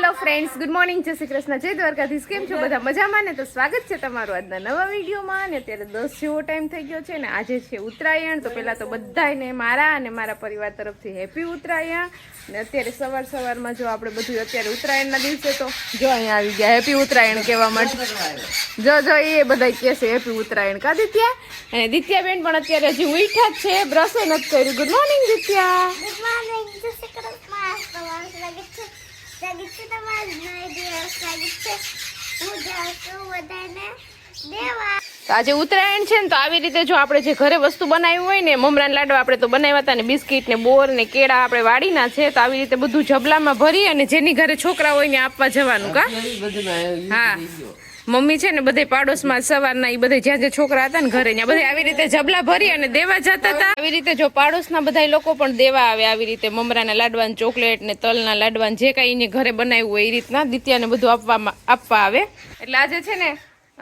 Hello friends, good morning. જય શ્રી કૃષ્ણ, જય દ્વારકાધીશ. કેમ છો બધા મજામાં ને? તો સ્વાગત છે તમારું આજના નવા વિડીયોમાં. ને અત્યારે દસ જેવો ટાઈમ થઈ ગયો છે ને આજે છે ઉત્તરાયણ. તો પહેલાં તો બધાને મારા અને મારા પરિવાર તરફથી હેપી ઉત્તરાયણ. ને અત્યારે સવાર સવારમાં જો આપણે બધું અત્યારે ઉત્તરાયણના દિવસે તો જો અહીંયા આવી ગયા હેપી ઉત્તરાયણ કહેવા માટે. જો જો, એ બધા કહે છે હેપી ઉત્તરાયણ. કા દિત્યા? અને દિત્યાબેન પણ અત્યારે હજી ઉઠ્યા છે. બ્રશે નથી કર્યું. ગુડ મોર્નિંગ દિત્યા જય શ્રી કૃષ્ણ તમારું સ્વાગત છે સ્વાગત છે તમારું નવા દિવસ સ્વાગત છે હું જાઉં છું બધાને. દેવા. આજે ઉત્તરાયણ છે ને તો આવી રીતે જો આપણે જે ઘરે વસ્તુ બનાવી હોય ને મમરાના લાડવા આપણે તો બનાવ્યા હતા ને બિસ્કિટ ને બોર ને કેળા આપણે વાડીના છે તો આવી રીતે બધું જબલામાં ભરી અને જેની ઘરે છોકરા હોય ને આપવા જવાનું કા? હા. મમ્મી છે ને બધે પાડોશમાં સવારના એ બધે જ્યાં જે છોકરા હતા ને ઘરે ત્યાં બધે આવી રીતે જબલા ભરી અને દેવા જતા હતા. આવી રીતે જો પાડોશના બધા લોકો પણ દેવા આવે આવી રીતે મમરાના લાડવા ને ચોકલેટ ને તલના લાડવાન જે કાંઈ એને ઘરે બનાવ્યું હોય એ રીતના દિત્યાને બધું આપવામાં આપવા આવે. એટલે આજે છે ને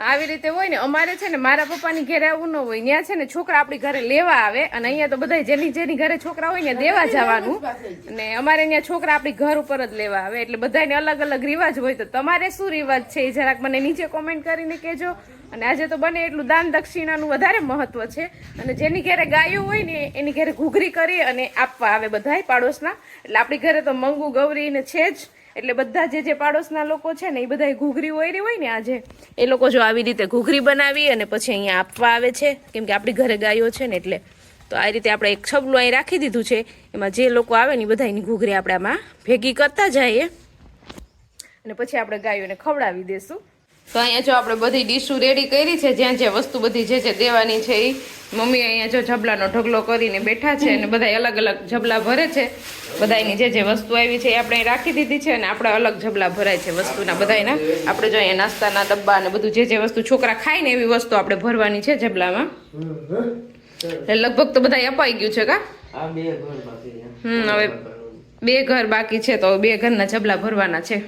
આવી રીતે હોય ને, અમારે છે ને, મારા પપ્પાની ઘરે આવું ન હોય. ત્યાં છે ને, છોકરા આપણી ઘરે લેવા આવે અને અહીંયા તો બધા જેની જેની ઘરે છોકરા હોય ને દેવા જવાનું. અને અમારે ત્યાં છોકરા આપણી ઘર ઉપર જ લેવા આવે. એટલે બધાને અલગ અલગ રિવાજ હોય તો તમારે શું રિવાજ છે એ જરાક મને નીચે કોમેન્ટ કરીને કહેજો. અને આજે તો બને એટલું દાન દક્ષિણાનું વધારે મહત્વ છે. અને જેની ઘરે ગાયો હોય ને, એની ઘરે ઘૂઘરી કરી અને આપવા આવે બધાય પાડોશના. એટલે આપણી ઘરે તો મંગુ, ગૌરી ને છે જ. એટલે બધા જે જે પાડોશના લોકો છે ને, એ બધા ઘૂઘરી ઓયરી હોય ને આજે, એ લોકો જો આવી રીતે ઘૂઘરી બનાવી અને પછી અહીંયા આપવા આવે છે, કેમ કે આપણી ઘરે ગાયો છે ને એટલે. તો આ રીતે આપણે એક છબલું અહીં રાખી દીધું છે, એમાં જે લોકો આવે ને, એ બધાની ઘૂઘરી આપણામાં ભેગી કરતા જઈએ. અને પછી આપણે ગાયોને ખવડાવી દેશું. તો અહીંયા જો આપણે બધી ડીશો રેડી કરી છે જ્યાં જ્યાં વસ્તુ બધી જે જે દેવાની છે એ મમ્મી અહીંયા જો જબલાનો ઢગલો કરીને બેઠા છે અને બધા અલગ અલગ જબલા ભરે છે. બધાની જે જે વસ્તુ આવી છે એ આપણે રાખી દીધી છે અને આપણા અલગ જબલા ભરાય છે વસ્તુના બધાના આપણે જો અહીંયા નાસ્તાના ડબ્બા અને બધું જે જે વસ્તુ છોકરા ખાય ને એવી વસ્તુ આપણે ભરવાની છે જબલામાં એટલે લગભગ તો બધા અપાઈ ગયું છે કા? આ બે ઘર બાકી છે. હમ હવે બે ઘર બાકી છે તો બે ઘરના જબલા ભરવાના છે.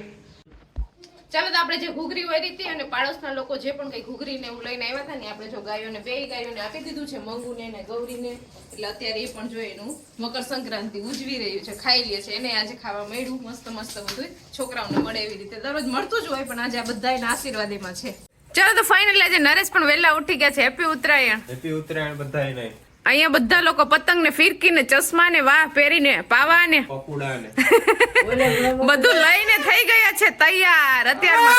ચાલો તો આપણે જે ઘૂઘરી હોય રીતે અને પાડોશના લોકો જે પણ કઈ ઘૂઘરી ને એવું લઈને આવ્યા હતા ને, આપણે જો ગાયોને, બે ગાયોને આપી દીધું છે, મંગુને ને ગૌરીને. એટલે અત્યારે એ પણ જો એનું મકર સંક્રાંતિ ઉજવી રહ્યું છે, ખાઈ લે છે. એને આજે ખાવા મળ્યું, મસ્ત મસ્ત બધું. છોકરાઓને મળે એવી રીતે. દરરોજ મળતું જ હોય, પણ આજે આ બધા એના આશીર્વાદ એમાં છે. ચાલો તો ફાઇનલી આજે નરેશ પણ વહેલા ઉઠી ગયા છે. હેપી ઉત્તરાયણ. હેપી ઉત્તરાયણ બધા અહીંયા બધા લોકો પતંગ ને ફિરકી ને ચશ્મા ને વાહ પહેરીને પાવા ને બધું લઈને થઈ ગયા છે તૈયાર અત્યારમાં?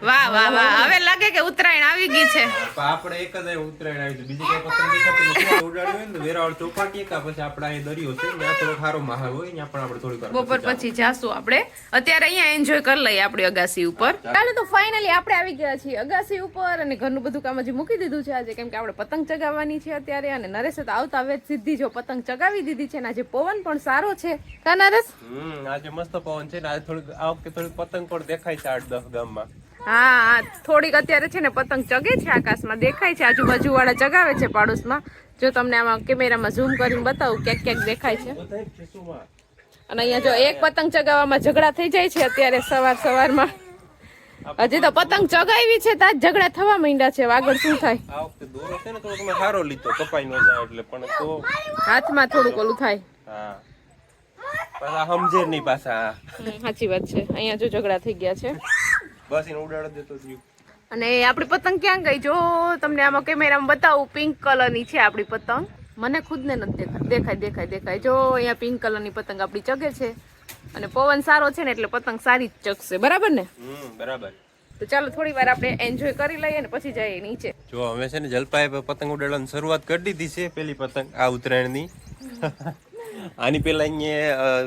વાહ વાહ વાહ. હવે લાગે કે ઉત્તરાયણ આવી ગઈ છે. આપણે એક જ ઉત્તરાયણ આવી છે. બીજી કઈ પતંગ આ ઉડાડ્યું હોય ને વેરાવળ ચોપાટી કા પછી આપણે અહીં દરિયો છે ત્યાં થોડો સારો માહોલ હોય ત્યાં પણ આપણે થોડીક વાર બપોર પછી જાશું આપણે. અત્યારે અહીંયા એન્જોય કરી લઈએ આપણી અગાસી ઉપર. ચાલો. તો ફાઇનલી આપણે આવી ગયા છીએ અગાસી ઉપર અને ઘરનું બધું કામ હજી મૂકી દીધું છે આજે કેમ કે આપણે પતંગ ચગાવવાની છે અત્યારે અને નરેશે તો આવતા હવે સીધી જો પતંગ ચગાવી દીધી છે અને આજે પવન પણ સારો છે. કા નરેશ? હમ આજે મસ્ત પવન છે ને આજે થોડીક આ વખતે થોડીક પતંગ પણ દેખાય છે આઠ દસ ગામમાં. હા થોડીક અત્યારે છે ને પતંગ ચગે છે આકાશમાં. દેખાય છે આજુબાજુ વાળા ચગાવે છે પાડોશમાં. જો તમને આમાં કેમેરામાં ઝૂમ કરીને બતાવું ક્યાંક ક્યાંક દેખાય છે. અને અહીંયા જો એક પતંગ ચગાવવામાં ઝઘડા થઈ જાય છે અત્યારે સવાર સવારમાં. હજી તો પતંગ ચગાવી છે તાજ જ ઝઘડા થવા માંડ્યા છે. આગળ શું થાય? આ વખતે દોરો છે ને થોડોક મેં સારો લીધો કપાઈ ન જાય એટલે પણ તો હાથમાં થોડુંક ઓલું થાય. હા. પાછા સમજે નહીં પાછા. સાચી વાત છે. અહીંયા જો ઝઘડા થઈ ગયા છે. બસ એને ઉડાડ દેતો થયું અને આપણી પતંગ ક્યાં ગઈ? જો તમને આમાં કેમેરામાં બતાવું પિંક કલરની છે આપણી પતંગ. મને ખુદને નથી દેખાય દેખાય દેખાય દેખાય. જો અહીંયા પિંક કલરની પતંગ આપણી ચગે છે અને પવન સારો છે ને એટલે પતંગ સારી જ ચગશે. બરાબર ને? બરાબર. તો ચાલો થોડી વાર આપણે એન્જોય કરી લઈએ ને પછી જઈએ નીચે. જો અમે છે ને જલપાએ પતંગ ઉડાડવાની શરૂઆત કરી દીધી છે પેલી પતંગ આ ઉત્તરાયણની. આની પેલા અહીંયા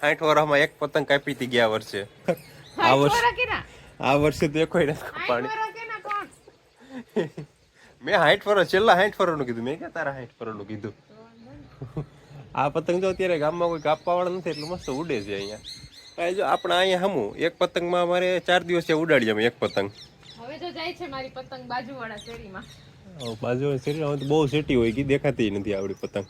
સાઠ વર્ષમાં એક પતંગ કાપી હતી ગયા વર્ષે. આ વર્ષ આ વર્ષે દેખો પાણી. મેં હાઈટ ફરો છેલ્લા હાઈટ ફરવાનું કીધું. મેં ક્યાં તારા હાઈટ ફરવાનું કીધું? આ પતંગ જો અત્યારે ગામમાં કોઈ કાપવા વાળા નથી એટલે મસ્ત ઉડે છે અહીંયા. આ જો આપણે અહીંયા હમું. એક પતંગમાં અમારે ચાર દિવસ ઉડાડીએ અમે એક પતંગ. હવે તો જાય છે મારી પતંગ બાજુવાળા શેરીમાં. બાજુ શેરીમાં તો બહુ સેટી હોય કે દેખાતી નથી આવડી પતંગ.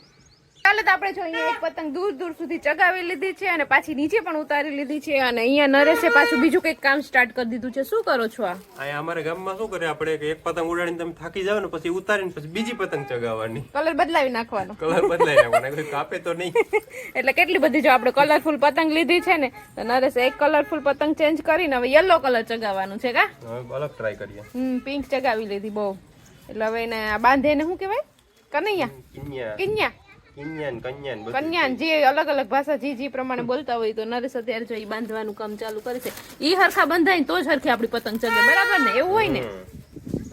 ગઈકાલે તો આપણે જો અહીંયા એક પતંગ દૂર દૂર સુધી ચગાવી લીધી છે અને પાછી નીચે પણ ઉતારી લીધી છે અને અહીંયા નરેશે પાછું બીજું કંઈક કામ સ્ટાર્ટ કરી દીધું છે. શું કરો છો આ? અહીંયા અમારા ગામમાં શું કરે? આપણે કે એક પતંગ ઉડાડીને તમે થાકી જાવ ને પછી ઉતારીને પછી બીજી પતંગ ચગાવવાની. કલર બદલાવી નાખવાનો. કલર બદલાવી નાખવાનો કાપે તો નહીં. એટલે કેટલી બધી જો આપણે કલરફુલ પતંગ લીધી છે ને તો નરેશ એક કલરફુલ પતંગ ચેન્જ કરીને હવે યલો કલર ચગાવવાનું છે કા? અલગ ટ્રાય કરીએ. હમ પિંક ચગાવી લીધી બહુ. એટલે હવે એને આ બાંધે ને શું કહેવાય? કિન્યા. કિન્યા. કિન્યાન કન્યાન કન્યાન જે અલગ અલગ ભાષા જે જે પ્રમાણે બોલતા હોય તો નરેશ અત્યારે જો એ બાંધવાનું કામ ચાલુ કરે છે. ઈ હરખા બંધાય ને તો જ હરખી આપણી પતંગ ચગે. બરાબર ને? એવું હોય ને?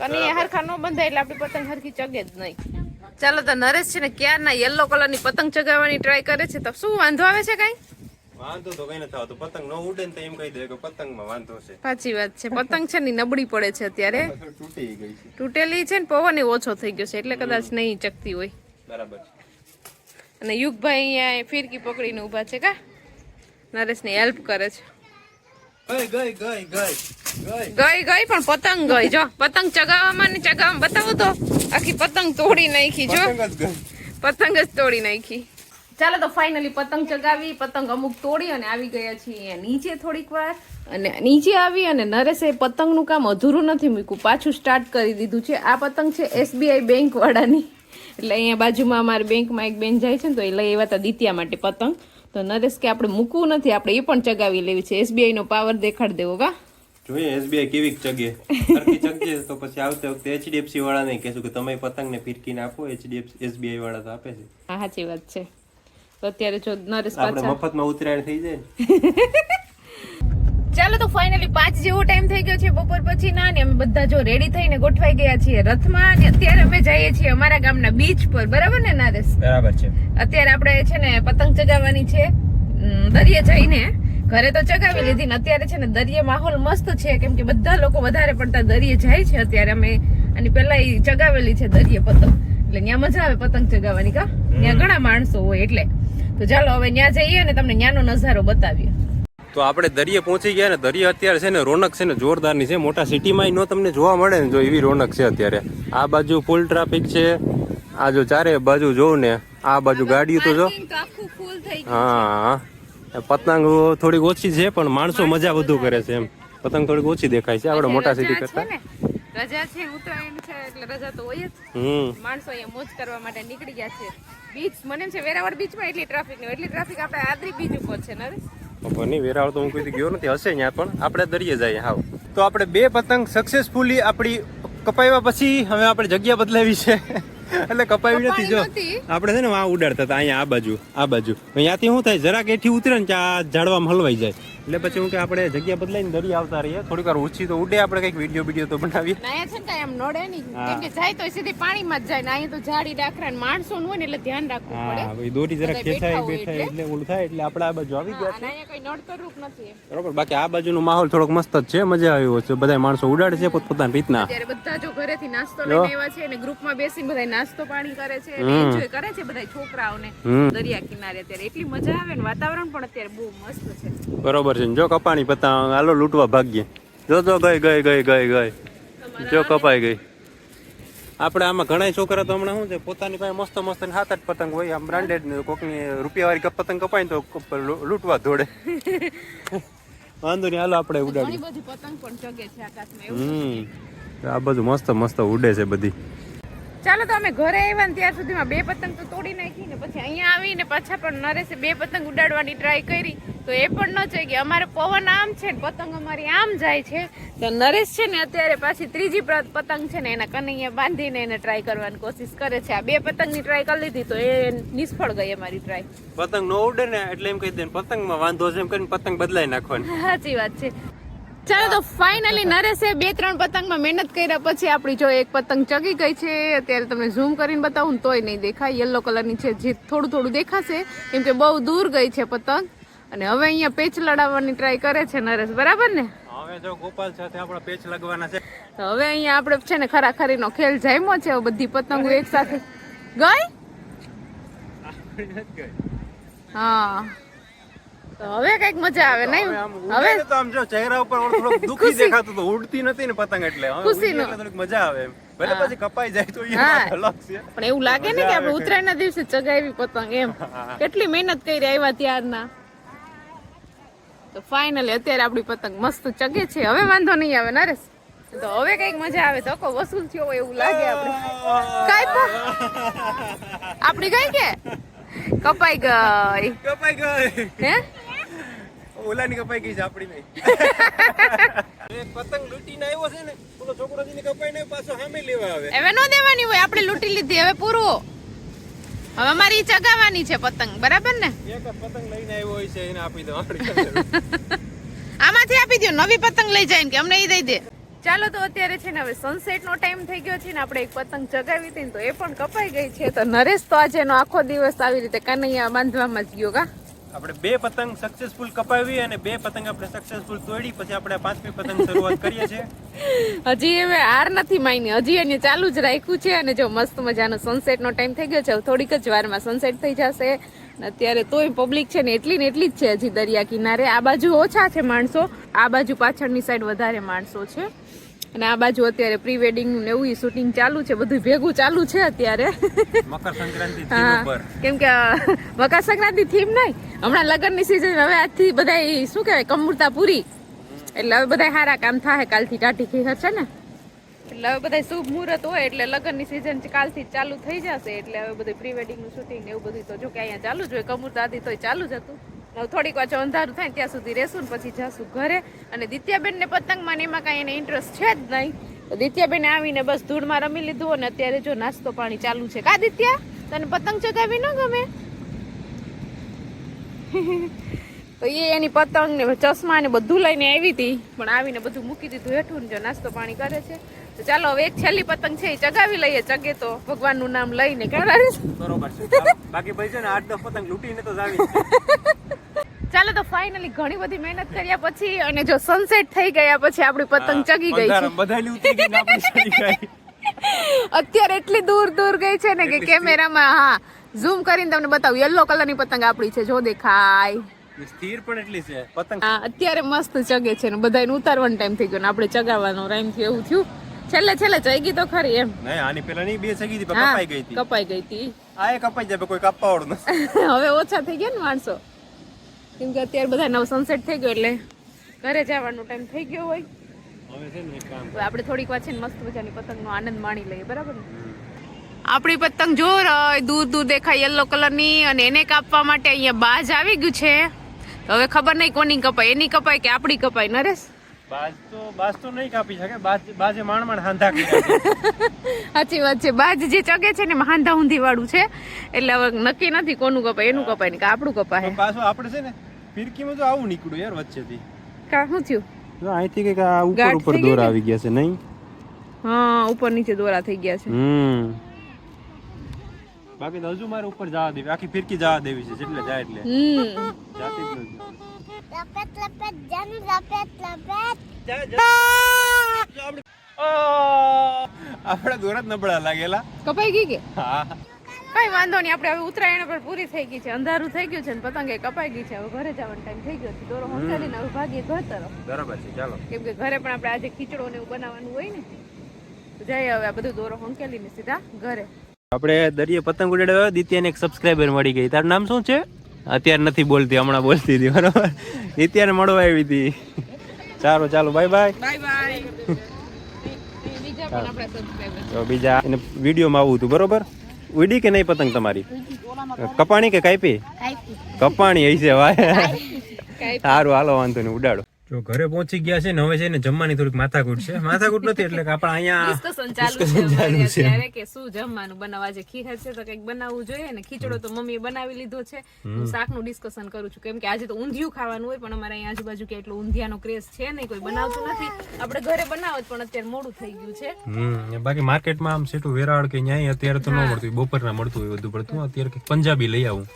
કનૈયા હરખા ન બંધાય એટલે આપણી પતંગ હરખી ચગે જ નહીં. ચાલો તો નરેશ છે ને ક્યારના યલો કલરની પતંગ ચગાવવાની ટ્રાય કરે છે તો શું વાંધો આવે છે કઈ? વાંધો તો કઈ નથી આવતો. પતંગ ન ઉડે ને તો એમ કહી દે કે પતંગમાં વાંધો છે. સાચી વાત છે. પતંગ છે ને નબળી પડે છે અત્યારે. તૂટી ગઈ છે. તૂટેલી છે ને પવન ઓછો થઈ ગયો છે એટલે કદાચ નહીં ચકતી હોય. બરાબર છે. અને યુગભાઈ અહીંયા ફિરકી પકડીને ઊભા છે કા? નરેશને હેલ્પ કરે છે. ગઈ ગઈ પણ પતંગ ગઈ. જો પતંગ ચગાવવામાં ને ચગાવવામાં બતાવો તો. આખી પતંગ તોડી નાખી જો. પતંગ જ પતંગ જ તોડી નાખી. ચાલો તો ફાઇનલી પતંગ ચગાવી પતંગ અમુક તોડી અને આવી ગયા છીએ અહીંયા નીચે થોડીક વાર. અને નીચે આવી અને નરેશે પતંગનું કામ અધૂરું નથી મૂક્યું. પાછું સ્ટાર્ટ કરી દીધું છે. આ પતંગ છે એસબીઆઈ બેંક વાળાની. એટલે અહીંયા બાજુમાં અમારી બેંકમાં એક બેન જાય છે ને તો એ લઈ આવ્યા હતા દિત્યા માટે પતંગ. તો નરેશ કે આપણે મૂકવું નથી આપણે એ પણ ચગાવી લેવી છે. એસબીઆઈ નો પાવર દેખાડ દેવો કા? જોઈએ એસબીઆઈ કેવી ચગે. ચગજે તો પછી આવતે વખતે એચડીએફસી વાળાને કહેશું કે તમે પતંગને ફિરકીને આપો એચડીએફસી એસબીઆઈ વાળા તો આપે છે. હા સાચી વાત છે. તો અત્યારે જો નરેશ આપણે પાછા મફતમાં ઉતરાયણ થઈ જાય ચાલો તો ફાઇનલી પાંચ જેવો ટાઈમ થઈ ગયો છે બપોર પછી ના ને અમે બધા જો રેડી થઈને ગોઠવાઈ ગયા છીએ રથમાં ને અત્યારે અમે જઈએ છીએ અમારા ગામના બીચ પર. બરાબર ને નારેશ બરાબર છે. અત્યારે આપણે છે ને પતંગ ચગાવવાની છે. દરિયે જઈને. ઘરે તો ચગાવી લીધી ને અત્યારે છે ને દરિયે માહોલ મસ્ત છે. કેમ કે બધા લોકો વધારે પડતા દરિયે જાય છે અત્યારે અમે. આની પહેલા ઈ ચગાવેલી છે દરિયે પતંગ. એટલે ત્યાં મજા આવે પતંગ ચગાવવાની કા? ત્યાં ઘણા માણસો હોય એટલે. તો ચાલો હવે ત્યાં જઈએ અને તમને ત્યાંનો નજારો બતાવીએ. તો આપણે દરિયે પહોંચી ગયા ને દરિયા અત્યારે છે ને રોનક છે ને જોરદારની છે. મોટા સિટીમાં નો તમને જોવા મળે ને જો એવી રોનક છે અત્યારે. આ બાજુ ફૂલ ટ્રાફિક છે. આ જો ચારે બાજુ જોઉં ને આ બાજુ ગાડીઓ તો જો. હા પતંગ થોડીક ઓછી છે પણ માણસો મજા વધુ કરે છે એમ. પતંગ થોડીક ઓછી દેખાય છે. આપણે મોટા સિટી કરતા. રજા છે ઉત્તરાયણ છે એટલે રજા તો હોય જ. માણસો અહીંયા મોજ કરવા માટે નીકળી ગયા છે. બીચ મને છે વેરાવળ બીચમાં એટલી ટ્રાફિક એટલી ટ્રાફિક આપણે આદરી બીચ ઉપર છે નરેશ. નહીં વેરાવળ તો હું કોઈ ગયો નથી હશે ત્યાં પણ. આપણે દરિયે જઈએ હાવ. તો આપણે બે પતંગ સક્સેસફુલી આપણી કપાવ્યા પછી હવે આપણે જગ્યા બદલાવી છે. એટલે કપાવી નથી જો. આપણે છે ને આ ઉડાડતા હતા અહીંયા આ બાજુ આ બાજુ. અહીંયાથી શું થાય જરાક એથી ઉતરે ને ત્યાં ઝાડવામાં હલવાઈ જાય. એટલે પછી હું કે આપણે જગ્યા બદલાઈને દરિયા આવતા રહીએ. થોડીક વાર ઓછી તો ઉડે આપણે કંઈક વીડિયો વીડિયો તો બનાવીએ. ને છે ને એમ નડે નહીં. કેમ કે જાય તો સીધી પાણીમાં જ જાય ને અહીંયા તો ઝાડી ડાકરા ને માણસો નું હોય ને એટલે ધ્યાન રાખવું પડે. હા ભાઈ દોરી જરા ખેંચાય બેઠાય એટલે. ઓલું થાય એટલે આપણે આ બાજુ આવી ગયા છે અહીંયા કોઈ નડતર રૂપ નથી. બરોબર બાકી આ બાજુનો માહોલ થોડોક મસ્ત જ છે મજા આવ્યો છે. બધા માણસો ઉડાડે છે પોતપોતાની રીતના. અત્યારે બધા જો ઘરેથી નાસ્તો. લઈને આવ્યા છે અને ગ્રુપમાં બેસીને બધા નાસ્તો પાણી કરે છે એન્જોય કરે છે બધા છોકરાઓને દરિયા કિનારે અત્યારે. એટલી મજા આવે ને વાતાવરણ પણ અત્યારે બહુ મસ્ત છે. બરોબર છે જો કપાણી પતંગ હાલો લૂંટવા ભાગ્ય જો જો ગઈ ગઈ ગઈ ગઈ ગઈ. જો કપાઈ ગઈ. આપણે આમાં ઘણા છોકરા તો હમણાં શું છે પોતાની પાસે મસ્ત મસ્ત સાત આઠ પતંગ હોય. આમ બ્રાન્ડેડ ને કોકની રૂપિયાવાળી કપ પતંગ કપાય તો લૂંટવા દોડે. વાંધો નહીં હાલો આપણે ઉડાડી બધી પતંગ પણ ચગે છે આકાશમાં હમ. આ બધું મસ્ત મસ્ત ઉડે છે બધી. ચાલો તો અમે ઘરે આવ્યા ને ત્યાર સુધીમાં બે પતંગ તો તોડી નાખી ને પછી અહીંયા આવીને પાછા પણ નરેશે બે પતંગ ઉડાડવાની ટ્રાય કરી. તો એ પણ ન જોઈ ગઈ અમારે પવન આમ છે ને પતંગ અમારી આમ જાય છે. તો નરેશ છે ને અત્યારે પાછી ત્રીજી પતંગ છે ને એના કનૈયા બાંધીને એને ટ્રાય કરવાની કોશિશ કરે છે. આ બે પતંગની ટ્રાય કરી લીધી તો એ નિષ્ફળ ગઈ અમારી ટ્રાય પતંગ નો ઉડે ને એટલે એમ કહી દે પતંગમાં વાંધો છે એમ કરીને પતંગ બદલાઈ નાખવાની. સાચી વાત છે. ચાલો તો ફાઇનલી નરેશે બે ત્રણ પતંગમાં મહેનત કર્યા પછી આપણી જો એક પતંગ ચગી ગઈ છે. અત્યારે તમને ઝૂમ કરીને બતાવું તોય નહીં દેખાય. યલો કલરની છે જે થોડું થોડું દેખાશે. કેમ કે બહુ દૂર ગઈ છે પતંગ. અને હવે અહીંયા પેચ લડાવવાની ટ્રાય કરે છે નરેશ બરાબર ને? હવે જો ગોપાલ સાથે આપણા પેચ લગવાના છે. તો હવે અહીંયા આપણે છે ને ખરાખરીનો ખેલ જામ્યો છે બધી પતંગો એક સાથે ગઈ? હા. તો હવે કંઈક મજા આવે નહીં? હવે તો આમ જો ચહેરા ઉપર થોડુંક દુખી દેખાતું તો ઉડતી નથી ને પતંગ એટલે. ખુશી. થોડીક મજા આવે એમ. ભલે પછી કપાઈ જાય તો હા. અલગ છે. પણ એવું લાગે ને કે આપણે ઉત્તરાયણના દિવસે ચગાવી પતંગ એમ. કેટલી મહેનત કરી આવ્યા ત્યારના. તો ફાઇનલી અત્યારે આપણી પતંગ મસ્ત ચગે છે. હવે વાંધો નહીં આવે નરેશ. તો હવે કંઈક મજા આવે. તો કો વસૂલ થયો હોય એવું લાગે આપણે. કઈ પણ. આપણી કઈ કે? કપાઈ ગઈ. કપાઈ ગઈ. હે? ઓલાની કપાઈ ગઈ છે આપણી નહીં પતંગ લૂંટીને આવ્યો છે ને પેલો છોકરો કપાઈ ને પાછો સામે લેવા આવે. હવે નો દેવાની હોય. આપણે લૂંટી લીધી. હવે પૂરું. હવે અમારી ચગાવવાની છે પતંગ બરાબર ને? પતંગ લઈને આવ્યો હોય છે એને આપી દો આમાંથી આપી દો નવી પતંગ લઈ જાય ને કે અમને એ દઈ દે. ચાલો તો અત્યારે છે ને હવે સનસેટ નો ટાઈમ થઈ ગયો છે ને આપણે એક પતંગ ચગાવી હતી ને તો એ પણ કપાઈ ગઈ છે. તો નરેશ તો આજે એનો આખો દિવસ આવી રીતે કનૈયા બાંધવામાં જ ગયો કા? આપણે બે પતંગ સક્સેસફુલ કપાવી અને બે પતંગ આપણે સક્સેસફુલ તોડી, પછી આપણે પાંચમી પતંગ શરૂઆત કરીએ છીએ. હજી હવે હાર નથી માની હજી એને ચાલુ જ રાખ્યું છે અને જો મસ્ત મજાનો સનસેટ નો ટાઈમ થઈ ગયો છે. થોડીક જ વારમાં સનસેટ થઈ જશે. અત્યારે તોય પબ્લિક છે ને એટલી ને એટલી જ છે હજી દરિયા કિનારે. આ બાજુ ઓછા છે માણસો. આ બાજુ પાછળની સાઈડ વધારે માણસો છે. અને આ બાજુ અત્યારે પ્રી વેડિંગનું એવું શૂટિંગ ચાલુ છે બધું ભેગું ચાલુ છે અત્યારે. મકર સંક્રાંતિ હા. ઉપર. કેમ કે મકર સંક્રાંતિ થીમ નહીં હમણાં લગ્નની સિઝન હવે આજથી બધા શું કહેવાય કમૂરતા પૂરી એટલે હવે બધા સારા કામ થાય કાલથી ટાટી ખી છે ને. એટલે હવે બધા શુભ મુહૂર્ત હોય એટલે લગ્નની સિઝન કાલથી ચાલુ થઈ જશે એટલે હવે બધું પ્રી વેડિંગનું શૂટિંગ એવું બધું તો જો કે અહીંયા ચાલુ જ હોય કમૂરતા હતી તોય ચાલુ જ હતું. થોડીક વાર જો અંધારું થાય ત્યાં સુધી રહેશું ને પછી જશું ઘરે. અને દિત્યાબેનને પતંગમાં એમાં કાંઈ એને ઇન્ટરેસ્ટ છે જ નહીં. તો દિત્યાબેને આવીને બસ ધૂળમાં રમી લીધું અને અત્યારે જો નાસ્તો પાણી ચાલુ છે. કા દિત્યા? તને પતંગ ચગાવી ન ગમે? તો એ એની પતંગ ને ચશ્મા ને બધું લઈને આવી હતી. પણ આવીને બધું મૂકી દીધું હેઠું ને જો નાસ્તો પાણી કરે છે. તો ચાલો હવે એક છેલ્લી પતંગ છે એ ચગાવી લઈએ. ચગે તો ભગવાનનું નામ લઈને. બરોબર છે. બાકી ભાઈ છે ને આઠ દસ પતંગ લૂંટીને તો જ આવી છે. ચાલો તો ફાઇનલી ઘણી બધી મહેનત કર્યા પછી અને જો સનસેટ થઈ ગયા પછી આપણી પતંગ ચગી ગઈ છે. બધાની ઉતરી ગઈ આપણી ચડી ગઈ. અત્યારે એટલી દૂર દૂર ગઈ છે ને કે કેમેરામાં હા ઝૂમ કરીને તમને બતાવું. યલો કલરની પતંગ આપણી છે જો દેખાય. સ્થિર પણ એટલી છે. પતંગ હા અત્યારે મસ્ત ચગે છે ને બધાને ઉતારવાનો ટાઈમ થઈ ગયો ને આપણે ચગાવવાનો ટાઈમથી એવું થયું. છેલ્લે છેલ્લે ચગી તો ખરી એમ. નહીં આની પેલા નહીં બે ચગી હતી કપાઈ ગઈ હતી. કપાઈ ગઈ હતી. આ કપાઈ જાય કોઈ કાપવા વાળું હવે ઓછા થઈ ગયા ને માણસો. કેમ કે અત્યારે બધા નવ સનસેટ થઈ ગયો એટલે ઘરે જવાનો ટાઈમ થઈ ગયો હોય. આપણે થોડીક વાર છે ને મસ્ત મજાની પતંગનો આનંદ માણી લઈએ બરાબર ને? આપણી પતંગ જો દૂર દૂર દેખાય યલો કલરની અને એને કાપવા માટે અહીંયા બાજ આવી ગયું છે. હવે ખબર નહીં કોની કપાય એની કપાય કે આપણી કપાય નરેશ? બાજ તો બાજ તો નહીં કાપી શકે બાજ બાજે માણ માણ હાંધા સાચી વાત છે. બાજ જે ચગે છે ને હાંધા ઊંધી વાળું છે. એટલે હવે નક્કી નથી કોનું કપાય એનું કપાય ને કે આપણું કપાય પાછું આપણે છે ને ફિરકીમાં તો આવું નીકળ્યું યાર વચ્ચેથી. કા શું થયું? જો અહીંથી કંઈક આ ઉપર ઉપર દોર આવી ગયા છે નહીં? હા ઉપર નીચે દોરા થઈ ગયા છે. હમ. બાકી તો હજુ મારે ઉપર જવા દેવી આખી ફિરકી જવા દેવી છે જેટલે જાય એટલે. હમ. જાતી જ નથી. લપેટ લપેટ જાનું લપેટ લપેટ. જા, જા. આપણે- દોરા જ નબળા લાગેલા. કપાઈ ગઈ કે? હા. કઈ વાંધો નહીં આપણે હવે ઉત્તરાયણ પર પૂરી થઈ ગઈ છે અંધારું થઈ ગયું છે ને પતંગે કપાઈ ગઈ છે હવે ઘરે જવાનો ટાઈમ થઈ ગયો છે. દોરો હંકારીને હવે ભાગીએ ઘર તરફ. બરાબર છે ચાલો. કેમ કે ઘરે પણ આપણે આજે ખીચડો ને એવું બનાવવાનું હોય ને તો જઈએ હવે આ બધું દોરો હંકેલીને સીધા ઘરે. આપણે દરિયે પતંગ ઉડાડ્યો દિત્યાને એક સબસ્ક્રાઇબર મળી ગઈ. તારું નામ શું છે? અત્યારે નથી બોલતી હમણાં બોલતી હતી બરાબર? દિત્યાને મળવા આવી હતી. ચાલો ચાલો બાય બાય બાય બાય પણ બીજા એને વિડીયોમાં આવું હતું બરોબર? ઉડી કે નહીં પતંગ તમારી? કપાણી કે કાપી કપાણી હઈ છે ભાઈ સારું હાલો વાંધો નહીં ઉડાડો. જો ઘરે પહોંચી ગયા છે ને હવે છે ને જમવાની થોડીક માથાકૂટ છે. માથાકૂટ નથી એટલે કે આપણે અહીંયા ડિસ્કશન ચાલુ છે અત્યારે કે શું જમવાનું બનાવવા છે ખીર છે તો કંઈક બનાવવું જોઈએ ને. ખીચડો તો મમ્મીએ બનાવી લીધો છે. હું શાકનું ડિસ્કશન કરું છું. કેમ કે આજે તો ઊંધિયું ખાવાનું હોય પણ અમારે અહીંયા આજુબાજુ કે એટલો ઊંધિયાનો ક્રેઝ છે નહીં. કોઈ બનાવતું નથી. આપણે ઘરે બનાવો જ પણ અત્યારે મોડું થઈ ગયું છે. હમ. બાકી માર્કેટમાં આમ સેટું વેરાળ કે ન્યાય અત્યારે તો ન મળતું. બપોરના મળતું હોય બધું પડતું અત્યારે પંજાબી લઈ આવું.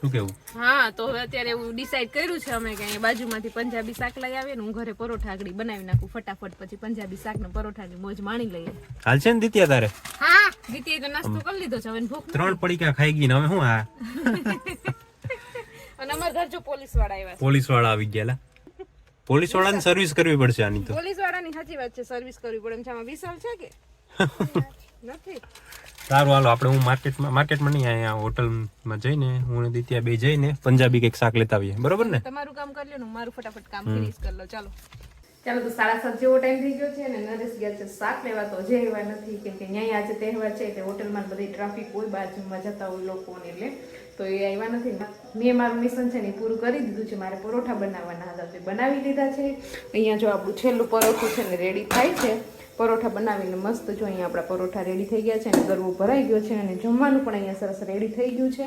શું કેવું? હા તો હવે અત્યારે એવું ડિસાઈડ કર્યું છે અમે કે બાજુમાંથી પંજાબી શાક લઈ આવીએ ને હું ઘરે પરોઠા આગળ બનાવી નાખું ફટાફટ પછી પંજાબી શાક ને પરોઠાની મોજ માણી લઈએ. હાલ છે ને દિત્યા તારે? હા દીતીએ તો નાસ્તો કરી લીધો છે હવે ભૂખ ત્રણ પડીકા ખાઈ ગઈ ને હવે હું આ? અને અમાર ઘર જો પોલીસવાળા આવ્યા પોલીસવાળા આવી ગયા પોલીસ વાળાની સર્વિસ કરવી પડશે આની તો. પોલીસ વાળાની સાચી વાત છે સર્વિસ કરવી પડે. એમ છે આમાં વિશાલ છે કે? નથી સારું હાલો આપણે હું માર્કેટમાં માર્કેટમાં નહીં અહીંયા હોટલમાં જઈને હું ને દિત્યા બે જઈને પંજાબી કંઈક શાક લેતા આવીએ. બરોબર ને? તમારું કામ કરી લો ને મારું ફટાફટ કામ ફિનિશ કરી લો ચાલો. ચાલો તો સાડા સાત જેવો ટાઈમ થઈ ગયો છે અને નરેશ ગયા છે શાક લેવા તો હજી એવા નથી કેમ કે ન્યાય આજે તહેવાર છે એટલે હોટલમાં બધી ટ્રાફિક હોય બાજુમાં જતા હોય લોકોને એટલે તો એ આવ્યા નથી. મેં મારું મિશન છે ને પૂરું કરી દીધું છે મારે પરોઠા બનાવવાના હતા તો બનાવી લીધા છે. અહીંયા જો આપણું છેલ્લું પરોઠું છે ને રેડી થાય છે. પરોઠા બનાવીને મસ્ત જો અહીંયા આપણા પરોઠા રેડી થઈ ગયા છે અને ગરવો ભરાઈ ગયો છે અને જમવાનું પણ અહીંયા સરસ રેડી થઈ ગયું છે.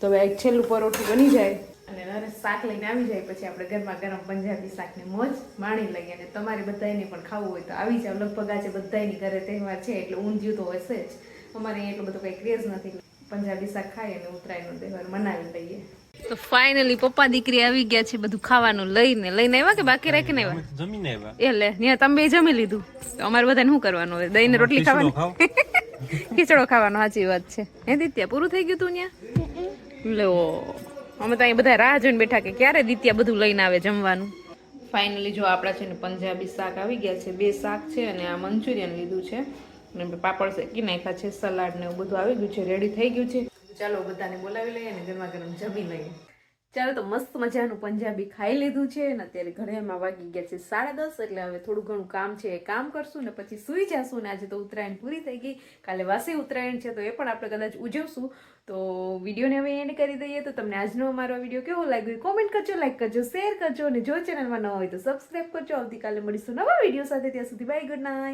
તો હવે એક છેલ્લું પરોઠું બની જાય અને નરેશ શાક લઈને આવી જાય, પછી આપણે ગરમા ગરમ પંજાબી શાકને મોજ માણી લઈએ અને તમારે બધાને પણ ખાવું હોય તો આવી જાવ લગભગ આજે બધાની ઘરે તહેવાર છે એટલે ઊંધિયું તો હશે જ. અમારે અહીંયા એટલો બધો કંઈ ક્રેઝ નથી. પંજાબી શાક ખાઈ અને ઉત્તરાયણનો તહેવાર મનાવી લઈએ. તો ફાઇનલી પપ્પા દીકરી આવી ગયા છે બધું ખાવાનું લઈને. લઈને આવ્યા કે બાકી રાખીને આવ્યા? જમીને આવ્યા. એ લે ત્યાં તમે બે જમી લીધું. તો અમારે બધાને શું કરવાનું હોય? દહીં રોટલી ખાવાની? ખીચડો ખાવાનો સાચી વાત છે. હે દિત્યા પૂરું થઈ ગયું તું ત્યાં લો અમે તો અહીંયા બધા રાહ જોઈને બેઠા કે ક્યારે દિત્યા બધું લઈને આવે જમવાનું? ફાઇનલી જો આપણા છે ને પંજાબી શાક આવી ગયા છે બે શાક છે અને આ મંચુરિયન લીધું છે. અને પાપડ શેકી નાખ્યા છે સલાડ ને એવું બધું આવી ગયું છે રેડી થઈ ગયું છે. ચાલો બધાને બોલાવી લઈએ અને ગરમા ગરમ જમી લઈએ. ચાલો તો મસ્ત મજાનું પંજાબી ખાઈ લીધું છે અને અત્યારે ઘરેમાં વાગી ગયા છે સાડા દસ, એટલે હવે થોડું ઘણું કામ છે એ કામ કરશું ને પછી સૂઈ જશું ને આજે તો ઉત્તરાયણ પૂરી થઈ ગઈ. કાલે વાસી ઉત્તરાયણ છે તો એ પણ આપણે કદાચ ઉજવશું. તો વિડીયોને હવે એન્ડ કરી દઈએ તો તમને આજનો અમારો વીડિયો કેવો લાગ્યો કોમેન્ટ કરજો લાઈક કરજો શેર કરજો અને જો ચેનલમાં ન હોય તો સબસ્ક્રાઈબ કરજો. આવતીકાલે મળીશું નવા વીડિયો સાથે. ત્યાં સુધી બાય ગુડ નાઇટ